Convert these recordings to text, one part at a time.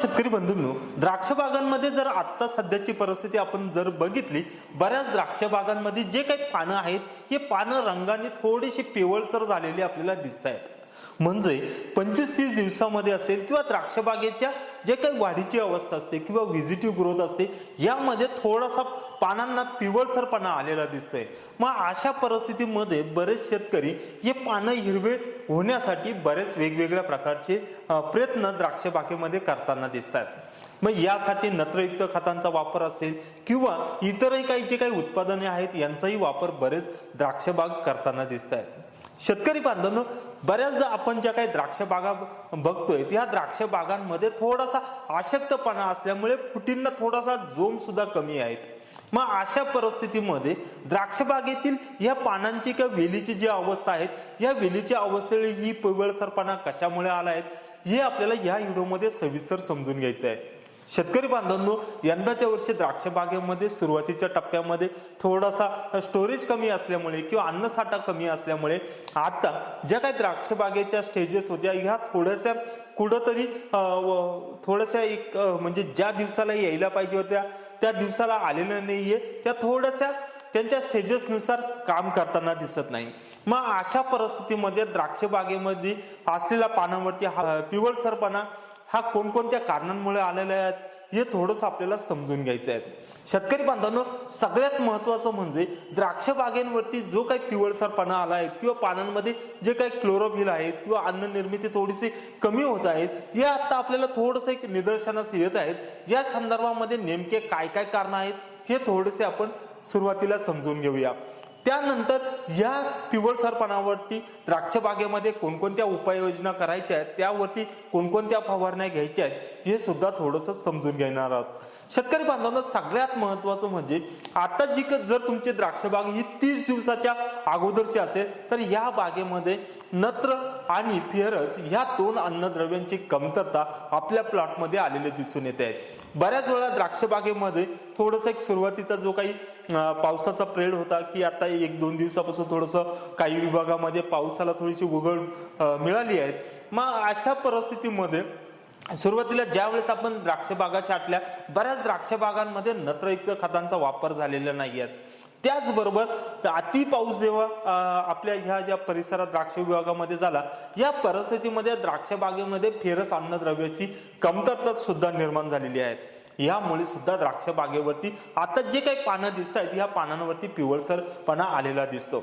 शेतकरी बंधूंनो द्राक्ष बागांमध्ये जर आत्ता सध्याची परिस्थिती आपण जर बघितली बऱ्याच द्राक्ष बागांमध्ये जे काही पानं आहेत हे पानं रंगाने थोडीशी पिवळसर झालेली आपल्याला दिसत आहेत म्हणजे पंचवीस तीस दिवसामध्ये असेल किंवा द्राक्ष बागेच्या जे काही वाढीची अवस्था असते किंवा व्हिजिटिव्ह ग्रोथ असते यामध्ये थोडासा पानांना पिवळसरपणा आलेला दिसतोय. मग अशा परिस्थितीमध्ये बरेच शेतकरी हे पानं हिरवे होण्यासाठी बरेच वेगवेगळ्या प्रकारचे प्रयत्न द्राक्ष बागेमध्ये करताना दिसतात. मग यासाठी नत्रयुक्त खतांचा वापर असेल किंवा इतरही काही जे काही उत्पादने आहेत यांचाही वापर बरेच द्राक्षबाग करताना दिसत आहेत शेतकरी बांधवांनो बऱ्याचदा आपण ज्या काही द्राक्ष बागा बघतोय त्या द्राक्ष बागांमध्ये थोडासा आशक्तपणा असल्यामुळे फुटींना थोडासा जोम सुद्धा कमी आहेत. मग अशा परिस्थितीमध्ये द्राक्षबागेतील या पानांची किंवा वेलीची जी अवस्था आहेत या वेलीच्या अवस्थेला ही पिवळसरपणा कशामुळे आला आहेत हे आपल्याला या व्हिडिओमध्ये सविस्तर समजून घ्यायचं आहे. शेतकरी बांधवांनो यंदाच्या वर्षी द्राक्ष बागेमध्ये सुरुवातीच्या टप्प्यामध्ये थोडासा स्टोरेज कमी असल्यामुळे किंवा अन्नसाठा कमी असल्यामुळे आता ज्या काही द्राक्ष बागेच्या स्टेजेस होत्या ह्या थोड्याशा कुठंतरी थोड्याशा एक म्हणजे ज्या दिवसाला यायला पाहिजे होत्या त्या दिवसाला आलेल्या नाहीये त्या थोड्याशा त्यांच्या स्टेजेसनुसार काम करताना दिसत नाही. मग अशा परिस्थितीमध्ये द्राक्ष बागेमध्ये असलेल्या पानावरती हा पिवळसरपणा हा कोणकोणत्या कारणांमुळे आलेला आहेत हे थोडंसं आपल्याला समजून घ्यायचं आहे. शेतकरी बांधवांनो सगळ्यात महत्वाचं म्हणजे द्राक्ष बागेंवरती जो काही पिवळसर पानं आला आहेत किंवा पानांमध्ये जे काही क्लोरोफिल आहेत किंवा अन्न निर्मिती थोडीशी कमी होत आहेत हे आता आपल्याला थोडंसं एक निदर्शनास येत आहेत. या संदर्भामध्ये नेमके काय काय कारण आहेत हे थोडेसे आपण सुरुवातीला समजून घेऊया. त्यानंतर या पिवळसरपणावरती द्राक्षबागेमध्ये कोणकोणत्या उपाययोजना करायच्या आहेत त्यावरती कोणकोणत्या फवारण्या घ्यायच्या आहेत हे सुद्धा थोडंसं समजून घेणार आहोत. शेतकरी बांधवांना सगळ्यात महत्वाचं म्हणजे आता जी जर तुमची द्राक्षबाग ही तीस दिवसाच्या अगोदरची असेल तर या बागेमध्ये नत्र आणि फेरस ह्या दोन अन्नद्रव्यांची कमतरता आपल्या प्लॉटमध्ये आलेले दिसून येते. आहेत बऱ्याच वेळा द्राक्षबागेमध्ये थोडंसं एक सुरुवातीचा जो काही पावसाचा प्रेड होता की आता एक दोन दिवसापासून थोडंसं काही विभागामध्ये पावसाला थोडीशी उघड मिळाली आहे. मग अशा परिस्थितीमध्ये सुरुवातीला ज्या वेळेस आपण द्राक्षबागा छाटल्या बऱ्याच द्राक्षबागांमध्ये नत्रयुक्त खतांचा वापर झालेला नाही आहे. त्याचबरोबर अति पाऊस जेव्हा आपल्या ह्या ज्या परिसरात द्राक्ष विभागामध्ये झाला या परिस्थितीमध्ये द्राक्ष बागेमध्ये फेरस अन्नद्रव्याची कमतरता सुद्धा निर्माण झालेली आहे. यामुळे सुद्धा द्राक्ष बागेवरती आता जे काही पानं दिसत आहेत या पानांवरती पिवळसरपणा आलेला दिसतो.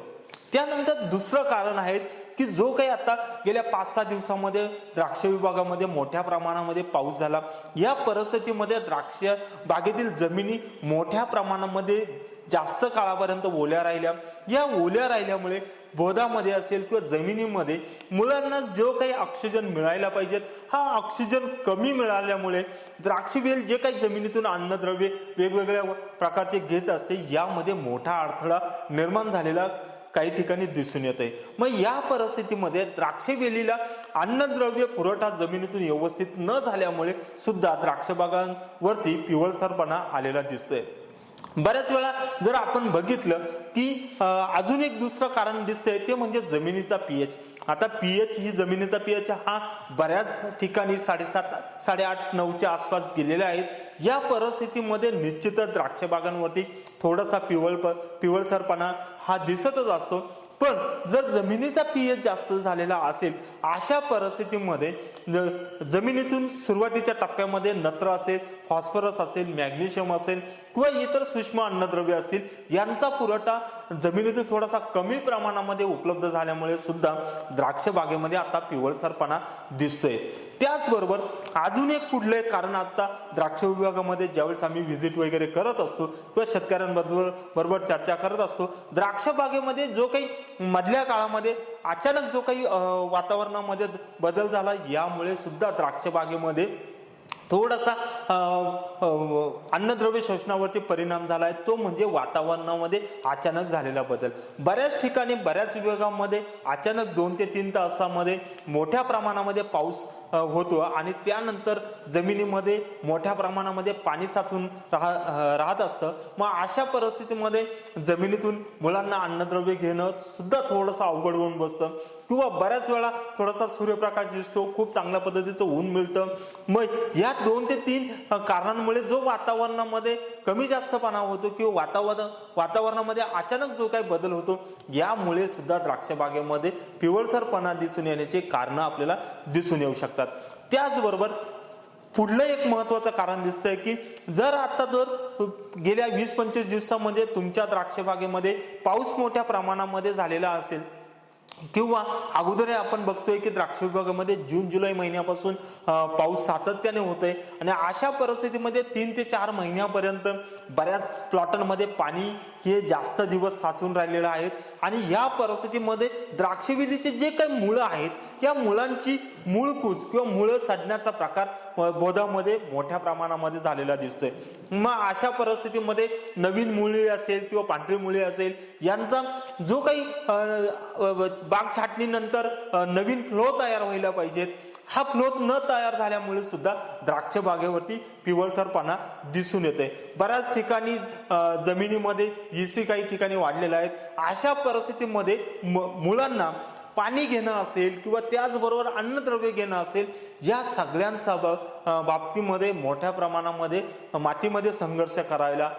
त्यानंतर दुसरं कारण आहे की जो काही आता गेल्या पाच सहा दिवसामध्ये द्राक्ष विभागामध्ये मोठ्या प्रमाणामध्ये पाऊस झाला या परिस्थितीमध्ये द्राक्ष बागेतील जमिनी मोठ्या प्रमाणामध्ये जास्त काळापर्यंत ओल्या राहिल्या. या ओल्या राहिल्यामुळे बोधामध्ये असेल किंवा जमिनीमध्ये मुलांना जो काही ऑक्सिजन मिळायला पाहिजेत हा ऑक्सिजन कमी मिळाल्यामुळे द्राक्षवेल जे काही जमिनीतून अन्नद्रव्ये वेगवेगळ्या प्रकारचे घेत असते यामध्ये मोठा अडथळा निर्माण झालेला काही ठिकाणी दिसून येत आहे मग या परिस्थितीमध्ये द्राक्ष वेलीला अन्नद्रव्य पुरवठा जमिनीतून व्यवस्थित न झाल्यामुळे सुद्धा द्राक्ष बागांवरती पिवळसरपणा आलेला दिसतोय. बऱ्याच वेळा जर आपण बघितलं की अजून एक दुसरं कारण दिसतंय ते म्हणजे जमिनीचा पीएच आता पीएच ही जमिनीचा पीएच हा बऱ्याच ठिकाणी साडेसात साडेआठ नऊच्या आसपास गेलेले आहेत. या परिस्थितीमध्ये निश्चितच द्राक्ष बागांवरती थोडासा पिवळ पिवळसरपणा हा दिसतच असतो. पण जर जमिनीचा पीएच जास्त झालेला असेल अशा परिस्थितीमध्ये ज- जमिनीतून सुरुवातीच्या टप्प्यामध्ये नत्र असेल फॉस्फरस असेल मॅग्नेशियम असेल किंवा इतर सूक्ष्म अन्नद्रव्य असतील यांचा पुरवठा जमिनीतून थोडासा कमी प्रमाणामध्ये उपलब्ध झाल्यामुळे सुद्धा द्राक्ष बागेमध्ये आता पिवळसरपणा दिसतोय. त्याचबरोबर अजून एक पुढलं एक कारण आता द्राक्ष विभागामध्ये ज्यावेळेस आम्ही व्हिजिट वगैरे करत असतो किंवा शेतकऱ्यांबरोबर बरोबर चर्चा करत असतो द्राक्ष बागेमध्ये जो काही मधल्या काळामध्ये अचानक जो काही वातावरणामध्ये बदल झाला यामुळे सुद्धा द्राक्ष बागेमध्ये थोडासा अन्नद्रव्य शोषणावरती परिणाम झाला आहे तो म्हणजे वातावरणामध्ये अचानक झालेला बदल. बऱ्याच ठिकाणी बऱ्याच विभागामध्ये अचानक दोन ते तीन तासामध्ये मोठ्या प्रमाणामध्ये पाऊस होतो. आणि त्यानंतर जमिनीमध्ये मोठ्या प्रमाणामध्ये पाणी साचून राहा राहत असतं. मग अशा परिस्थितीमध्ये जमिनीतून मुलांना अन्नद्रव्य घेणं सुद्धा थोडंसं अवघड होऊन बसतं. किंवा बऱ्याच वेळा थोडासा सूर्यप्रकाश दिसतो खूप चांगल्या पद्धतीचं ऊन मिळतं. मग या दोन ते तीन कारणांमुळे जो वातावरणामध्ये कमी जास्तपणा होतो किंवा वातावरण वातावरणामध्ये अचानक जो काही बदल होतो यामुळे सुद्धा द्राक्ष बागेमध्ये पिवळसरपणा दिसून येण्याचे कारणं आपल्याला दिसून येऊ शकतात. त्याचबरोबर पुढलं एक महत्वाचं कारण दिसतंय की जर आता जर गेल्या वीस पंचवीस दिवसामध्ये तुमच्या द्राक्ष बागेमध्ये पाऊस मोठ्या प्रमाणामध्ये झालेला असेल किंवा अगोदर आपण बघतोय की द्राक्ष विभागामध्ये जून जुलै महिन्यापासून पाऊस सातत्याने होतोय. आणि अशा परिस्थितीमध्ये तीन ते चार महिन्यापर्यंत बऱ्याच प्लॉटांमध्ये पाणी हे जास्त दिवस साचून राहिलेलं आहेत आणि या परिस्थितीमध्ये द्राक्षवेलीचे जे काही मुळं आहेत या मुळांची मूळकूज किंवा मुळं सडण्याचा प्रकार बोधामध्ये मोठ्या प्रमाणामध्ये झालेला दिसतोय. मग अशा परिस्थितीमध्ये नवीन मुळी असेल किंवा पांढरी मुळी असेल यांचा जो काही बाग छाटणीनंतर नवीन फ्लो तयार व्हायला पाहिजेत. हा फ्लो न तयार झाल्यामुळे सुद्धा द्राक्ष बागेवरती पिवळसरपणा दिसून येते. बऱ्याच ठिकाणी जमिनीमध्ये इसी काही ठिकाणी वाढलेल्या आहेत. अशा परिस्थितीमध्ये म- मुलांना पाणी घेणं असेल किंवा त्याचबरोबर अन्नद्रव्य घेणं असेल या सगळ्यांचा बाबतीमध्ये मोठ्या प्रमाणामध्ये मातीमध्ये संघर्ष करायला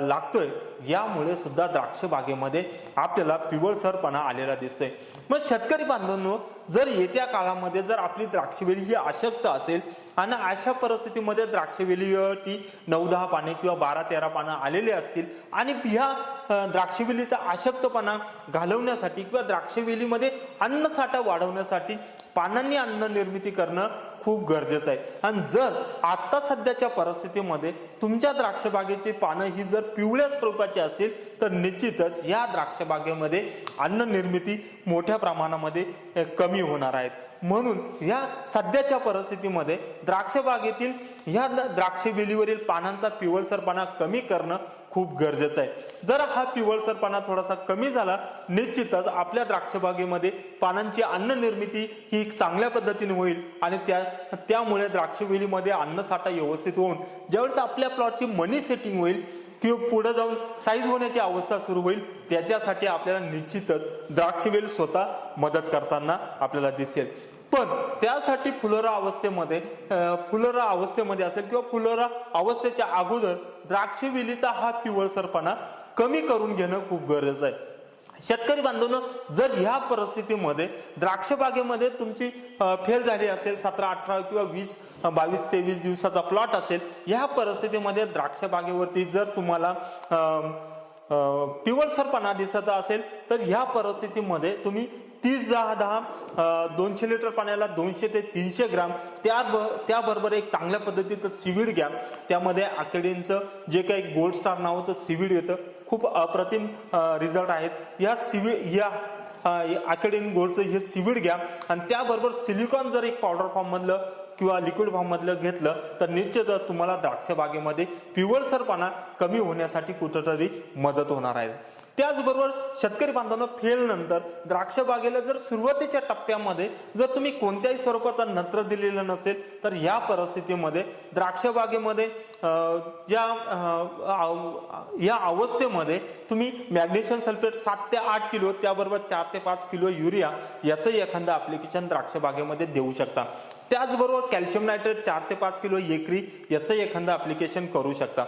लागतोय. यामुळे सुद्धा द्राक्ष बागेमध्ये आपल्याला पिवळसरपणा आलेला दिसतोय. मग शेतकरी बांधवांनो जर येत्या काळामध्ये जर आपली द्राक्षवेली ही अशक्त असेल आणि अशा परिस्थितीमध्ये द्राक्षवेलीवरती नऊ दहा पाने किंवा बारा तेरा पानं आलेले असतील आणि ह्या द्राक्षवेलीचा अशक्तपणा घालवण्यासाठी किंवा द्राक्षवेलीमध्ये अन्नसाठा वाढवण्यासाठी पानांनी अन्न निर्मिती करणं खूप गरजेचं आहे. आणि जर आता सध्याच्या परिस्थितीमध्ये तुमच्या द्राक्षबागेची पानं ही जर पिवळ्या स्वरूपाची असतील तर निश्चितच या द्राक्षबागेमध्ये अन्न निर्मिती मोठ्या प्रमाणामध्ये कमी होणार आहेत. म्हणून या सध्याच्या परिस्थितीमध्ये द्राक्षबागेतील ह्या द्राक्षबेलीवरील पानांचा पिवळसरपणा कमी करणं खूप गरजेचं आहे. जर हा पिवळसरपणा थोडासा कमी झाला निश्चितच आपल्या द्राक्षबागेमध्ये पानांची अन्न निर्मिती ही चांगल्या पद्धतीने होईल आणि त्या त्यामुळे द्राक्षवेलीमध्ये अन्नसाठा व्यवस्थित होऊन ज्यावेळेस आपल्या प्लॉटची मनी सेटिंग होईल किंवा पुढे जाऊन साईज होण्याची अवस्था सुरू होईल त्याच्यासाठी आपल्याला निश्चितच द्राक्षवेल स्वतः मदत करताना आपल्याला दिसेल. पण त्यासाठी फुलोरा अवस्थेमध्ये फुलोरा अवस्थेमध्ये असेल किंवा फुलोरा अवस्थेच्या अगोदर द्राक्षवेलीचा हा पिवळसरपणा कमी करून घेणं खूप गरज आहे. शेतकरी बांधवांनो जर ह्या परिस्थितीमध्ये द्राक्ष बागेमध्ये तुमची फेल झाली असेल सतरा अठरा किंवा वीस बावीस तेवीस दिवसाचा प्लॉट असेल ह्या परिस्थितीमध्ये द्राक्ष बागेवरती जर तुम्हाला पिवळसरपणा दिसत असेल तर ह्या परिस्थितीमध्ये तुम्ही तीस दहा दहा दोनशे लिटर पाण्याला दोनशे ते तीनशे ग्राम त्या त्याबरोबर एक चांगल्या पद्धतीचं सिविड घ्या. त्यामध्ये आकडींचं जे काही गोल्ड स्टार नावाचं सिविड येतं खूप अप्रतिम रिझल्ट आहेत. या सिवि या अकॅडमी गोल्डचं हे सिविड घ्या. आणि त्याबरोबर सिलिकॉन जर एक पावडर फॉर्म मधलं किंवा लिक्विड फॉर्म मधलं घेतलं तर निश्चित तुम्हाला द्राक्ष बागेमध्ये पिवळसरपणा कमी होण्यासाठी कुठंतरी मदत होणार आहे. त्याचबरोबर शेतकरी बांधवांना फेल नंतर द्राक्ष बागेला जर सुरुवातीच्या टप्प्यामध्ये जर तुम्ही कोणत्याही स्वरूपाचा नत्र दिलेला नसेल तर या परिस्थितीमध्ये द्राक्ष बागेमध्ये या या अवस्थेमध्ये तुम्ही मॅग्नेशियम सल्फेट सात ते आठ किलो त्याबरोबर चार ते पाच किलो युरिया याचं एखादं ॲप्लिकेशन द्राक्ष बागेमध्ये देऊ शकता. त्याचबरोबर कॅल्शियम नायट्रेट चार ते पाच किलो एकरी याचं एखादं ॲप्लिकेशन करू शकता.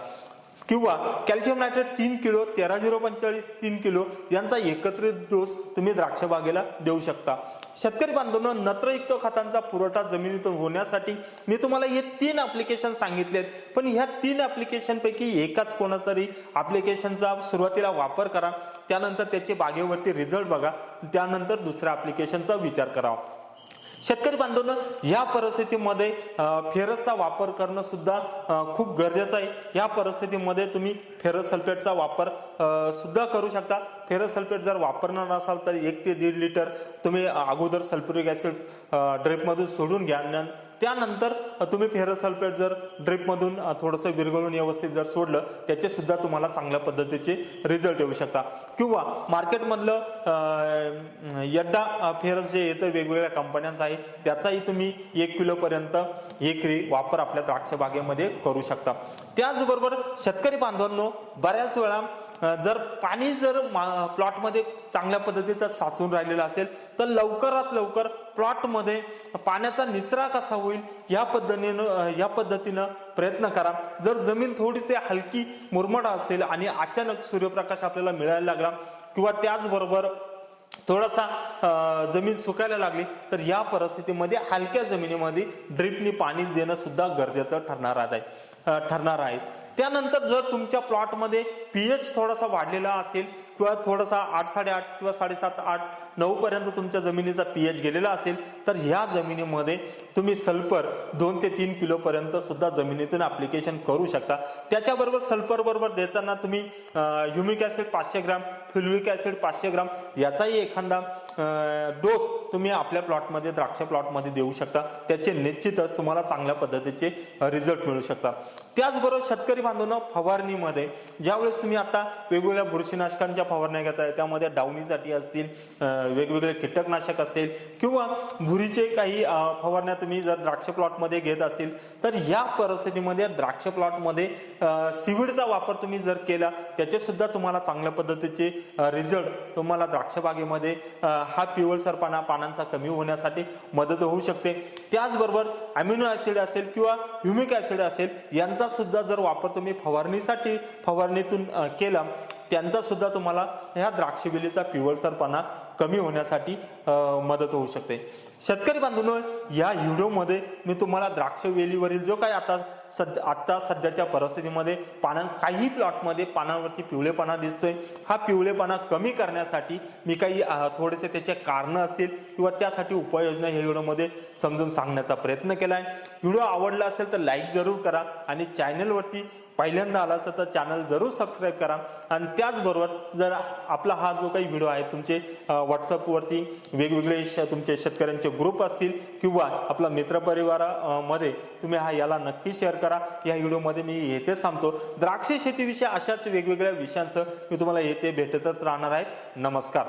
किंवा कॅल्शियम नायट्रेट तीन किलो तेरा झिरो पंचेचाळीस तीन किलो यांचा एकत्रित डोस तुम्ही द्राक्ष बागेला देऊ शकता. शेतकरी बांधवांनो नत्रयुक्त खतांचा पुरवठा जमिनीतून होण्यासाठी मी तुम्हाला हे तीन ऍप्लिकेशन सांगितलेत. पण ह्या तीन ऍप्लिकेशनपैकी एकाच कोणातरी ऍप्लिकेशनचा सुरुवातीला वापर करा. त्यानंतर त्याचे बागेवरती रिझल्ट बघा. त्यानंतर दुसऱ्या ऍप्लिकेशनचा विचार करावा. शेतकरी बांधवांनो या परिस्थितीमध्ये फेरसचा वापर करणं सुद्धा खूप गरजेचं आहे. या परिस्थितीमध्ये तुम्ही फेरस सल्फेटचा वापर सुद्धा करू शकता. फेरस सल्फेट जर वापरणार असाल तर एक ते दीड लिटर तुम्ही अगोदर सल्फ्युरिक ऍसिड ड्रिपमधून सोडून घ्या. त्यानंतर तुम्ही फेरसल्फेट जर ड्रिपमधून थोडंसं विरघळून व्यवस्थित जर सोडलं त्याचे सुद्धा तुम्हाला चांगल्या पद्धतीचे रिझल्ट येऊ शकता किंवा मार्केटमधलं यड्डा फेरस जे येतं वेगवेगळ्या कंपन्यांचं आहे त्याचाही तुम्ही एक किलोपर्यंत एकरी वापर आपल्या द्राक्ष बागेमध्ये करू शकता. त्याचबरोबर शेतकरी बांधवांनो बऱ्याच वेळा जर पाणी जर मा- प्लॉटमध्ये चांगल्या पद्धतीचा साचून राहिलेला असेल तर लवकरात लवकर प्लॉटमध्ये पाण्याचा निचरा कसा होईल या पद्धतीनं या पद्धतीनं प्रयत्न करा. जर जमीन थोडीशी हलकी मुरमट असेल आणि अचानक सूर्यप्रकाश आपल्याला मिळायला लागला किंवा त्याचबरोबर थोडासा जमीन सुकायला लागली तर या परिस्थितीमध्ये हलक्या जमिनीमध्ये ड्रिपनी पाणी देणं सुद्धा गरजेचं ठरणार आहे. ठरणार आहेत. त्यानंतर जर तुमच्या प्लॉटमध्ये पीएच थोडासा वाढलेला असेल किंवा थोडासा आठ साडेआठ किंवा साडेसात आठ नऊ पर्यंत तुमच्या जमिनीचा पी एच गेलेला असेल तर ह्या जमिनीमध्ये तुम्ही सल्फर दोन ते तीन किलोपर्यंत सुद्धा जमिनीतून ॲप्लिकेशन करू शकता. त्याच्याबरोबर सल्फर बरोबर देताना तुम्ही ह्युमिक ॲसिड पाचशे ग्राम फ्युल्विक ॲसिड पाचशे ग्राम याचाही एखादा डोस तुम्ही आपल्या प्लॉटमध्ये द्राक्ष प्लॉटमध्ये देऊ शकता. त्याचे निश्चितच तुम्हाला चांगल्या पद्धतीचे रिझल्ट मिळू शकतात त्याचबरोबर शेतकरी बांधवांना फवारणीमध्ये ज्यावेळेस तुम्ही आता वेगवेगळ्या बुरशीनाशकांच्या फवारण्या घेताय त्यामध्ये डावणीसाठी असतील वेगवेगळे कीटकनाशक असतील किंवा भुरीचे काही फवारण्या तुम्ही जर द्राक्ष प्लॉटमध्ये घेत असतील तर या परिस्थितीमध्ये द्राक्ष प्लॉटमध्ये सिविडचा वापर तुम्ही जर केला त्याचे सुद्धा तुम्हाला चांगल्या पद्धतीचे रिझल्ट तुम्हाला द्राक्षबागेमध्ये हा पिवळसरपणा पानांचा कमी होण्यासाठी मदत होऊ शकते. त्याचबरोबर अमिनो ऍसिड असेल किंवा ह्युमिक ऍसिड असेल यांचा सुद्धा जर वापर तुम्ही फवारणीसाठी फवारणीतून केला त्यांचा सुद्धा तुम्हाला ह्या द्राक्षवेलीचा पिवळसरपणा कमी होण्यासाठी मदत होऊ शकते. शेतकरी बांधवांनो या व्हिडिओमध्ये मी तुम्हाला द्राक्षवेलीवरील जो काही आता सध्या आत्ता सध्याच्या परिस्थितीमध्ये पानां काही प्लॉटमध्ये पानांवरती पिवळेपणा दिसतोय. हा पिवळेपणा कमी करण्यासाठी मी काही थोडेसे त्याचे कारणं असतील किंवा त्यासाठी उपाययोजना या व्हिडिओमध्ये समजून सांगण्याचा प्रयत्न केलाय. व्हिडिओ आवडला असेल तर लाईक जरूर करा आणि चॅनलवरती पहिल्यांदा आला असेल तर चॅनल जरूर सबस्क्राईब करा. आणि त्याचबरोबर जर आपला हा जो काही व्हिडिओ आहे तुमचे व्हॉट्सअपवरती वेगवेगळे श- तुमचे शेतकऱ्यांचे ग्रुप असतील किंवा आपला मित्रपरिवारामध्ये तुम्ही हा याला नक्की शेअर करा. या व्हिडिओमध्ये मी येथेच थांबतो. द्राक्ष शेतीविषयी अशाच वेगवेगळ्या विषयांसह मी तुम्हाला येथे भेटतच राहणार आहे. नमस्कार.